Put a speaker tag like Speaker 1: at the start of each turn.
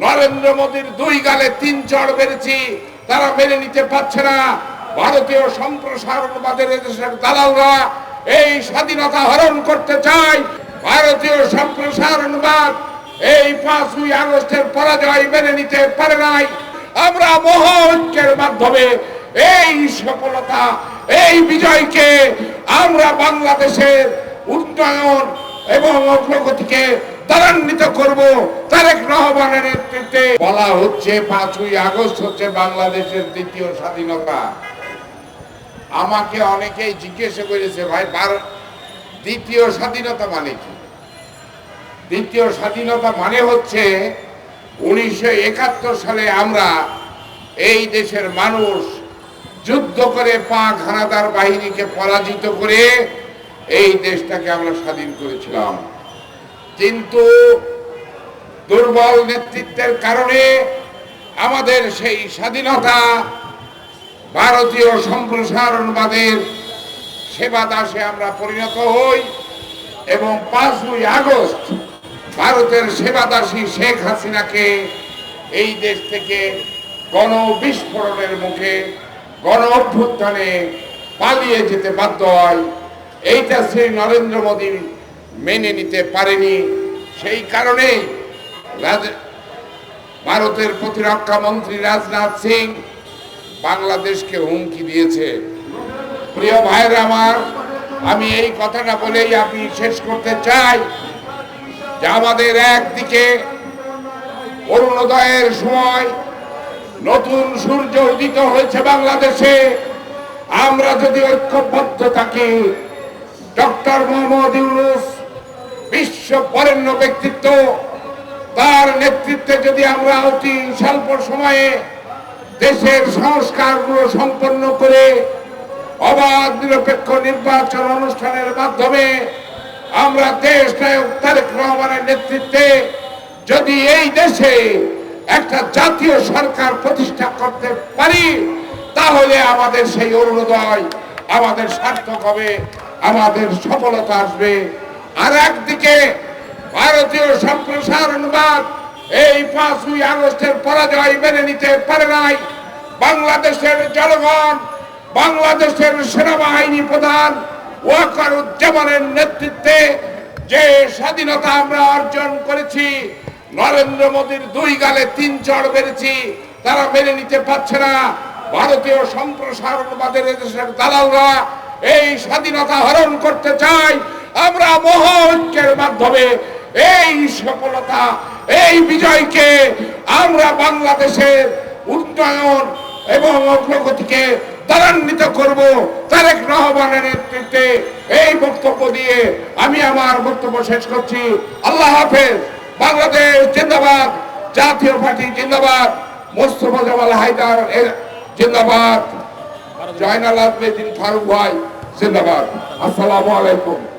Speaker 1: নরেন্দ্র মোদীর দুই গালে তিন চড় বেড়েছি তারা মেনে নিতে পারছে না। ভারতীয় সম্প্রসারণবাদের এদেশের দালালরা এই স্বাধীনতা হরণ করতে চায়। ভারতীয় সম্প্রসারণবাদ এই পাঁচই আগস্টের পরাজয় মেনে নিতে পারে নাই। আমরা মহৈক্যের মাধ্যমে এই সফলতা, এই বিজয়কে আমরা বাংলাদেশের উন্নয়ন এবং অগ্রগতিকে ত্বরান্বিত করব। তারেক রহমানের নেতৃত্বে বলা হচ্ছে পাঁচই আগস্ট হচ্ছে বাংলাদেশের দ্বিতীয় স্বাধীনতা। আমাকে অনেকেই জিজ্ঞেস করেছে, ভাই দ্বিতীয় স্বাধীনতা মানে কি? দ্বিতীয় স্বাধীনতা মানে হচ্ছে উনিশশো একাত্তর সালে আমরা এই দেশের মানুষ যুদ্ধ করে পাক হানাদার বাহিনীকে পরাজিত করে এই দেশটাকে আমরা স্বাধীন করেছিলাম। কিন্তু দুর্বল নেতৃত্বের কারণে আমাদের সেই স্বাধীনতা ভারতীয় সম্প্রসারণবাদের সেবা দাসে আমরা পরিণত হই এবং পাঁচই আগস্ট ভারতের সেবাদাসী শেখ হাসিনাকে এই দেশ থেকে গণ বিস্ফোরণের মুখে গণ অভ্যুত্থানে পালিয়ে যেতে বাধ্য হয়। এইটা শ্রী নরেন্দ্র মোদী মেনে নিতে পারেনি। সেই কারণেই রাজ- ভারতের প্রতিরক্ষা মন্ত্রী রাজনাথ সিং বাংলাদেশকে হুমকি দিয়েছে। প্রিয় ভাইয়ের আমার, আমি এই কথাটা বলেই আমি শেষ করতে চাই যে আমাদের একদিকে অরুণোদয়ের সময় নতুন সূর্য উদিত হয়েছে বাংলাদেশে। আমরা যদি ঐক্যবদ্ধ থাকি, ডক্টর মোহাম্মদ ইউনুস বিশ্ব বরেণ্য ব্যক্তিত্ব, তার নেতৃত্বে যদি আমরা অতি স্বল্প সময়ে দেশের সংস্কারগুলো সম্পন্ন করে অবাধ, নিরপেক্ষ নির্বাচন অনুষ্ঠানের মাধ্যমে আমরা দেশ নায়ক তারেক রহমানের নেতৃত্বে যদি এই দেশে একটা জাতীয় সরকার প্রতিষ্ঠা করতে পারি, তাহলে আমাদের সেই অরুণোদয় আমাদের সার্থক হবে, আমাদের সফলতা আসবে। আর একদিকে ভারতীয় সম্প্রসারণবাদ এই পাঁচই আগস্টের পরাজয় মেনে নিতে পারে নাই বাংলাদেশের জনগণ, বাংলাদেশের সেনাবাহিনী প্রধান ওয়াকারুজ্জামানের নেতৃত্বে যে স্বাধীনতা আমরা অর্জন করেছি, নরেন্দ্র মোদীর দুই গালে তিন চড় বেড়েছি তারা মেনে নিতে পারছে না। ভারতীয় সম্প্রসারণবাদের দেশের দালালরা এই স্বাধীনতা হরণ করতে চায় আমরা মহৈক্যের মাধ্যমে এই সফলতা, এই বিজয়কে আমরা বাংলাদেশের উন্নয়ন এবং অগ্রগতিকে ত্বরান্বিত করব। তারেক রহমানের নেতৃত্বে এই বক্তব্য দিয়ে আমি আমার বক্তব্য শেষ করছি। আল্লাহ হাফেজ। বাংলাদেশ জিন্দাবাদ। জাতীয় পার্টি জিন্দাবাদ। মোস্তফা জামাল হায়দার জিন্দাবাদ। জয়নাল আবদিন ফারুক ভাই জিন্দাবাদ। আসসালামু আলাইকুম।